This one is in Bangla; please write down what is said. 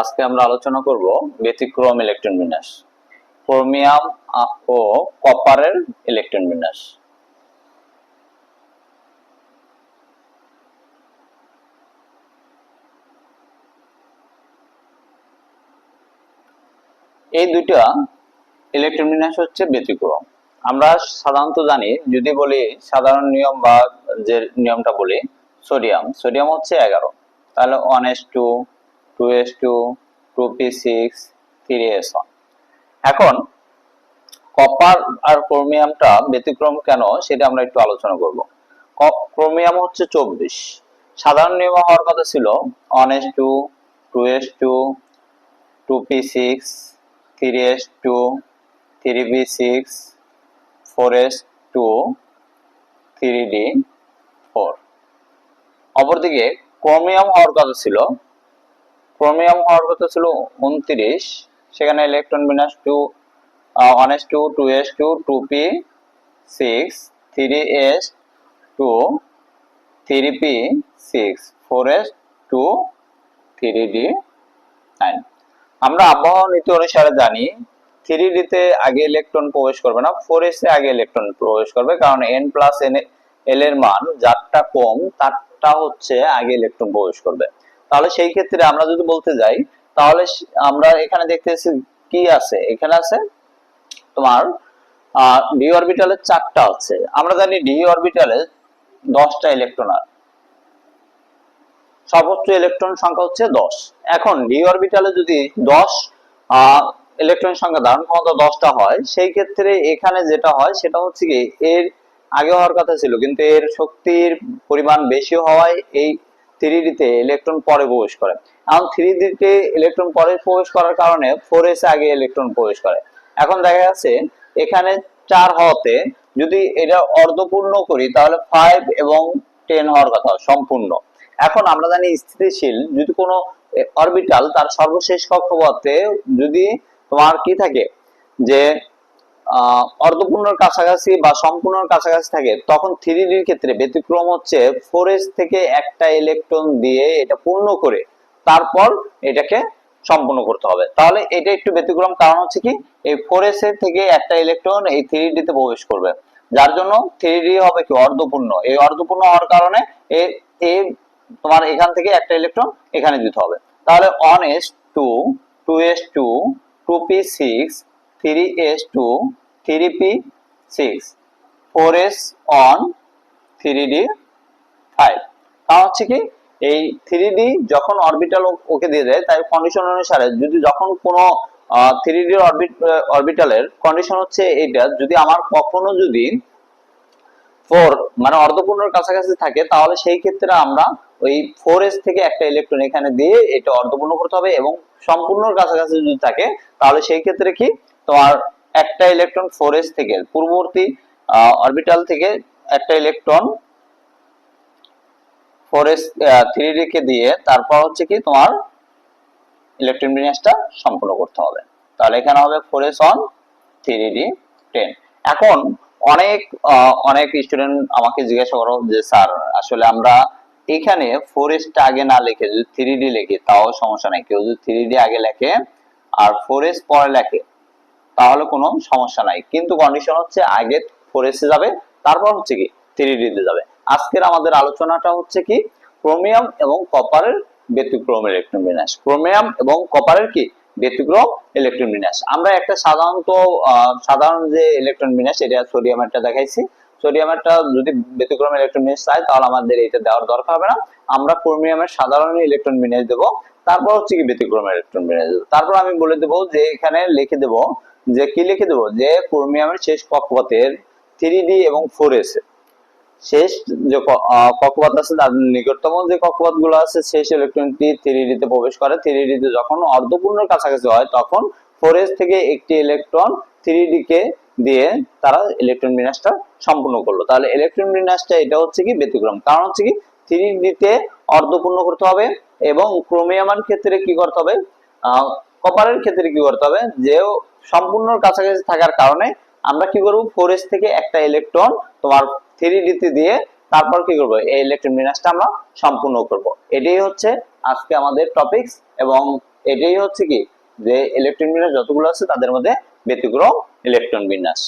আজকে আমরা আলোচনা করব ব্যতিক্রম ইলেকট্রন বিন্যাস ক্রোমিয়াম ও কপারের ইলেকট্রন বিন্যাস। এই দুইটা ইলেকট্রন বিন্যাস হচ্ছে ব্যতিক্রম। আমরা সাধারণত জানি, যদি বলি সাধারণ নিয়ম বা যে নিয়মটা বলি সোডিয়াম সোডিয়াম হচ্ছে এগারো। তাহলে one s two two s two two p six three s এখন কপার আর ক্রোমিয়ামটা ব্যতিক্রম কেন সেটা আমরা একটু আলোচনা করব। ক্রোমিয়াম হচ্ছে চব্বিশ। সাধারণ নিয়ম হওয়ার কথা ছিল one s two two s two two p six three s two three p six four s two three d four অপরদিকে ক্রোমিয়াম হওয়ার কথা ছিল ক্রোমিয়াম হওয়ার কথা ছিল উনত্রিশ, সেখানে ইলেকট্রন বিন্যাস two one s two two s two two p six three s two three p six four s two three d nine আমরা আবহাওয়া নীতি অনুসারে জানি থ্রি ডিতে আগে ইলেকট্রন প্রবেশ করবে না ফোর এস এ আগে ইলেকট্রন প্রবেশ করবে, কারণ এন প্লাস এন এল এর মান যারটা কম, তারটা হচ্ছে আগে ইলেকট্রন প্রবেশ করবে। তাহলে সেই ক্ষেত্রে আমরা যদি বলতে যাই, তাহলে আমরা এখানে দেখতেছি কি আছে? এখানে আছে তোমার ডি অরবিটালের চারটা আছে। আমরা জানি ডি অরবিটালে দশটা ইলেকট্রন আছে। সর্বোচ্চ ইলেকট্রন সংখ্যা হচ্ছে দশ। এখন ডি অরবিটালে যদি দশ ইলেকট্রন সংখ্যা ধারণ ক্ষমতা দশটা হয়, সেই ক্ষেত্রে এখানে যেটা হয়, সেটা হচ্ছে কি এর আগে হওয়ার কথা ছিল, কিন্তু এর শক্তির পরিমাণ বেশি হওয়ায় এই থ্রি ডিতে ইলেকট্রন পরে প্রবেশ করে। এখন থ্রি ডিতে ইলেকট্রন পরে প্রবেশ করার কারণে ফোর এস আগে ইলেকট্রন প্রবেশ করে। এখন দেখা যাচ্ছে এখানে চার হওয়াতে যদি এটা অর্ধপূর্ণ করি, তাহলে ফাইভ এবং টেন হওয়ার কথা, সম্পূর্ণ। এখন আমরা জানি স্থিতিশীল, যদি কোনো অরবিটাল তার সর্বশেষ কক্ষপথে যদি তোমার কি থাকে, যে অর্ধপূর্ণর কাছাকাছি বা সম্পূর্ণর কাছাকাছি থাকে, তখন থ্রি ডির ক্ষেত্রে ব্যতিক্রম হচ্ছে ফোর এস থেকে একটা ইলেকট্রন দিয়ে এটা পূর্ণ করে, তারপর এটাকে সম্পূর্ণ করতে হবে। তাহলে এটা একটু ব্যতিক্রম কারণ হচ্ছে কি, এই ফোর এস এর থেকে একটা ইলেকট্রন এই থ্রি ডিতে প্রবেশ করবে। যার জন্য থ্রি ডি হবে কি অর্ধপূর্ণ। এই অর্ধপূর্ণ হওয়ার কারণে এ তোমার এখান থেকে একটা ইলেকট্রন এখানে দিতে হবে। তাহলে one s two two s two two p six three s two three p six four হচ্ছে কি, এই থ্রি ডি যখন অরবিটাল ওকে দিয়ে দেয় তাই কন্ডিশন অনুসারে যদি যখন কোনো থ্রি ডি অরবিট অরবিটালের কন্ডিশন হচ্ছে এইটা, যদি আমার কখনো যদি ফোর মানে অর্ধপূর্ণর কাছাকাছি থাকে, তাহলে সেই ক্ষেত্রে আমরা ওই ফোর এস থেকে একটা ইলেকট্রন এখানে দিয়ে এটা অর্ধপূর্ণ করতে হবে এবং সম্পূর্ণর কাছাকাছি যদি থাকে, তাহলে সেই ক্ষেত্রে কি? তোমার একটা ইলেকট্রন ফোর এস থেকে, পূর্ববর্তী অরবিটাল থেকে একটা ইলেকট্রন ফোর এস থ্রি কে দিয়ে তারপর হচ্ছে কি তোমার ইলেকট্রন বিন্যাসটা সম্পূর্ণ করতে হবে। তাহলে এখানে হবে four s one three d ten এখন অনেক অনেক স্টুডেন্ট আমাকে জিজ্ঞাসা করো যে, স্যার, আসলে আমরা এখানে ফোর এসটা আগে না লিখে যদি থ্রি ডি লিখি, তাও সমস্যা নাই। কেউ যদি থ্রি ডি আগে লেখে আর ফোর এস পরে লেখে তাহলে কোনো সমস্যা নাই। কিন্তু কন্ডিশন হচ্ছে আগে ফোর এসে যাবে, তারপর হচ্ছে কি থ্রি ডিতে যাবে। আজকের আমাদের আলোচনাটা হচ্ছে কি ক্রোমিয়াম এবং কপারের ব্যতিক্রম ইলেকট্রন বিন্যাস ক্রোমিয়াম এবং কপারের কি ব্যতিক্রম ইলেকট্রন বিন্যাস আমরা একটা সাধারণত সাধারণ যে ইলেকট্রন বিন্যাস এটা সোডিয়াম সোডিয়ামেরটা দেখাইছি। সোডিয়ামেরটা যদি ব্যতিক্রম ইলেকট্রন বিন্যাস চাই তাহলে আমাদের এটা দেওয়ার দরকার হবে না। আমরা ক্রোমিয়ামের সাধারণ ইলেকট্রন বিন্যাস দেবো, তারপর হচ্ছে কি ব্যতিক্রম ইলেকট্রন বিন্যাস দেবো। তারপর আমি বলে দেবো যে এখানে লিখে দেবো যে কি লিখে দেবো? যে ক্রোমিয়ামের শেষ কক্ষপথের থ্রি ডি এবং ফোর এস শেষ যে কক্ষপথ আছে, তার নিকটতম যে কক্ষপথগুলো আছে, শেষ ইলেকট্রনটি থ্রি ডিতে প্রবেশ করে। থ্রি ডিতে যখন অর্ধপূর্ণ কাছাকাছি হয়, তখন ফোর থেকে একটি ইলেকট্রন থ্রি ডি কে দিয়ে তারা ইলেকট্রন বিন্যাসটা সম্পূর্ণ করল। তাহলে ইলেকট্রন বিন্যাসটা এটা হচ্ছে কি? ব্যতিক্রম। কারণ হচ্ছে কি? থ্রি ডিতে অর্ধপূর্ণ করতে হবে এবং ক্রোমিয়ামের ক্ষেত্রে কি করতে হবে? কপারের ক্ষেত্রে কি করতে হবে? যে সম্পূর্ণ কাছাকাছি থাকার কারণে আমরা কি করব? ফোর এস থেকে একটা ইলেকট্রন তোমার থ্রি ডিতে দিয়ে তারপর কি করব? এই ইলেকট্রন বিন্যাসটা আমরা সম্পূর্ণ করব। এটাই হচ্ছে আজকে আমাদের টপিকস এবং এটাই হচ্ছে কি? যে ইলেকট্রন বিন্যাস যতগুলো আছে তাদের মধ্যে ব্যতিক্রম ইলেকট্রন বিন্যাস।